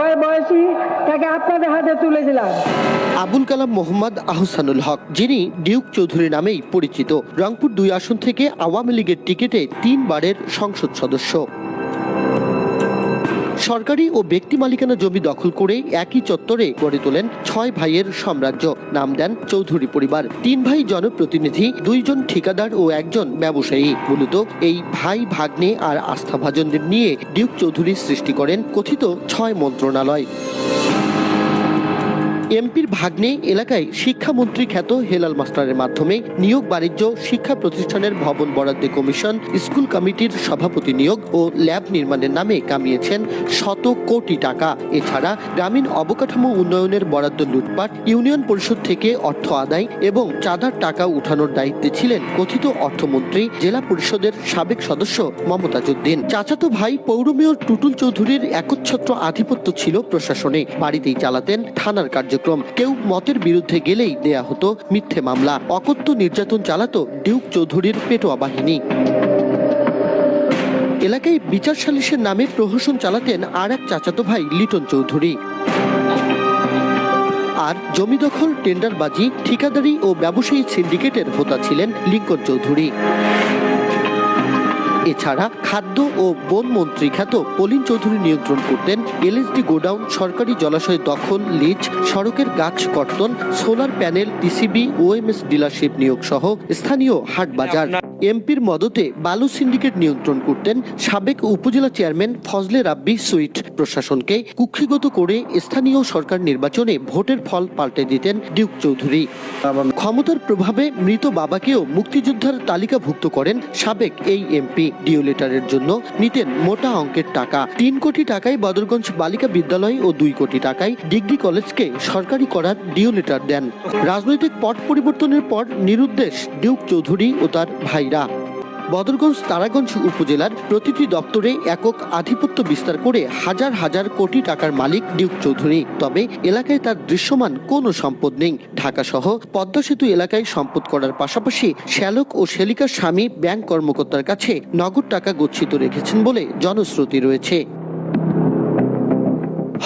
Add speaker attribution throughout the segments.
Speaker 1: ছয় বয়সী তাকে আপনাদের হাতে তুলে দিলাম।
Speaker 2: আবুল কালাম মোহাম্মদ আহসানুল হক, যিনি ডিউক চৌধুরী নামেই পরিচিত, রংপুর দুই আসন থেকে আওয়ামী লীগের টিকিটে তিনবারের সংসদ সদস্য। সরকারি ও ব্যক্তি মালিকানা জমি দখল করে একই চত্বরে গড়ে তোলেন ছয় ভাইয়ের সাম্রাজ্য। নাম দেন চৌধুরী পরিবার। তিন ভাই জনপ্রতিনিধি, দুইজন ঠিকাদার ও একজন ব্যবসায়ী। মূলত এই ভাই ভাগ্নে আর আস্থাভাজনদের নিয়ে ডিউক চৌধুরী সৃষ্টি করেন কথিত ছয় মন্ত্রণালয়। এমপির ভাগ্নে এলাকায় শিক্ষামন্ত্রী খ্যাত হেলাল মাস্টারের মাধ্যমে নিয়োগ বাণিজ্য শিক্ষা প্রতিষ্ঠানের ভবন বরাদ্দে কমিশন, স্কুল কমিটির সভাপতি নিয়োগ ও ল্যাব নির্মাণের নামে কামিয়েছেন শত কোটি টাকা। এছাড়া গ্রামীণ অবকাঠামো উন্নয়নের বরাদ্দ লুটপাট, ইউনিয়ন পরিষদ থেকে অর্থ আদায় এবং চাঁদার টাকা উঠানোর দায়িত্বে ছিলেন কথিত অর্থমন্ত্রী, জেলা পরিষদের সাবেক সদস্য মমতাজউদ্দিন। চাচাতো ভাই পৌর মেয়র টুটুল চৌধুরীর একচ্ছত্র আধিপত্য ছিল প্রশাসনে। বাড়িতেই চালাতেন থানার কার্যক্রম। কেউ মতের বিরুদ্ধে গেলেই দেয়া হতো মিথ্যে মামলা। অকথ্য নির্যাতন চালাতো ডিউক চৌধুরীর পেটোয়া বাহিনী। এলাকায় বিচার সালিসের নামে প্রহসন চালাতেন আর এক চাচাতো ভাই লিটন চৌধুরী। আর জমি দখল, টেন্ডারবাজি, ঠিকাদারি ও ব্যবসায়ী সিন্ডিকেটের হোতা ছিলেন লিঙ্কন চৌধুরী। এছাড়া খাদ্য ও বন মন্ত্রী খ্যাত পলিন চৌধুরী নিয়ন্ত্রণ করতেন এলএসডি গোডাউন, সরকারি জলাশয় দখল, লিজ, সড়কের গাছ কর্তন, solar panel, TCB, OMS dealership নিয়োগ সহ স্থানীয় হাট বাজার। এমপির মদতে বালু সিন্ডিকেট নিয়ন্ত্রণ করতেন সাবেক উপজেলা চেয়ারম্যান ফজলে রাব্বি সুইট। প্রশাসনকে কুক্ষিগত করে স্থানীয় সরকার নির্বাচনে ভোটের ফল পাল্টে দিতেন ডিউক চৌধুরী। ক্ষমতার প্রভাবে মৃত বাবাকেও মুক্তিযোদ্ধার তালিকাভুক্ত করেন সাবেক এই এমপি। ডিও লেটারের জন্য নিতেন মোটা অঙ্কের টাকা। তিন কোটি টাকায় বদরগঞ্জ বালিকা বিদ্যালয় ও দুই কোটি টাকায় ডিগ্রি কলেজকে সরকারি করার ডিও লেটার দেন। রাজনৈতিক পট পরিবর্তনের পর নিরুদ্দেশ ডিউক চৌধুরী ও তার ভাইরা। বদরগঞ্জ তারাগঞ্জ উপজেলার প্রতিটি দপ্তরে একক আধিপত্য বিস্তার করে হাজার হাজার কোটি টাকার মালিক ডিউক চৌধুরী। তবে এলাকায় তার দৃশ্যমান কোনো সম্পদ নেই। ঢাকা সহ পদ্মা সেতু এলাকায় সম্পদ করার পাশাপাশি শ্যালক ও শেলিকার স্বামী ব্যাংক কর্মকর্তার কাছে নগদ টাকা গচ্ছিত রেখেছেন বলে জনশ্রুতি রয়েছে।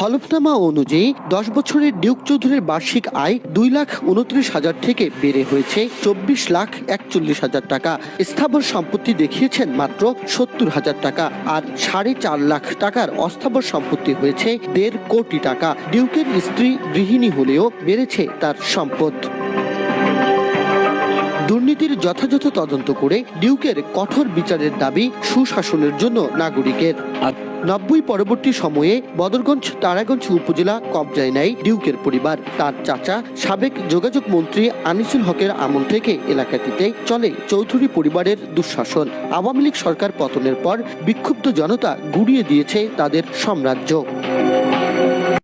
Speaker 2: হলফনামা অনুযায়ী, দশ বছরের ডিউক চৌধুরীর বার্ষিক আয় দুই লাখ উনত্রিশ হাজার থেকে বেড়ে হয়েছে চব্বিশ লাখ একচল্লিশ হাজার টাকা। স্থাবর সম্পত্তি দেখিয়েছেন মাত্র সত্তর হাজার টাকা আর সাড়ে চার লাখ টাকার অস্থাবর সম্পত্তি হয়েছে দেড় কোটি টাকা। ডিউকের স্ত্রী গৃহিণী হলেও বেড়েছে তার সম্পদ। দুর্নীতির যথাযথ তদন্ত করে ডিউকের কঠোর বিচারের দাবি সুশাসনের জন্য নাগরিকের। নব্বই পরবর্তী সময়ে বদরগঞ্জ, তারাগঞ্জ উপজেলা কবজায় নেয় ডিউকের পরিবার। তার চাচা সাবেক যোগাযোগ মন্ত্রী আনিসুল হকের আমল থেকে এলাকাটিতে চলে চৌধুরী পরিবারের দুঃশাসন। আওয়ামী লীগ সরকার পতনের পর বিক্ষুব্ধ জনতা গুড়িয়ে দিয়েছে তাদের সাম্রাজ্য।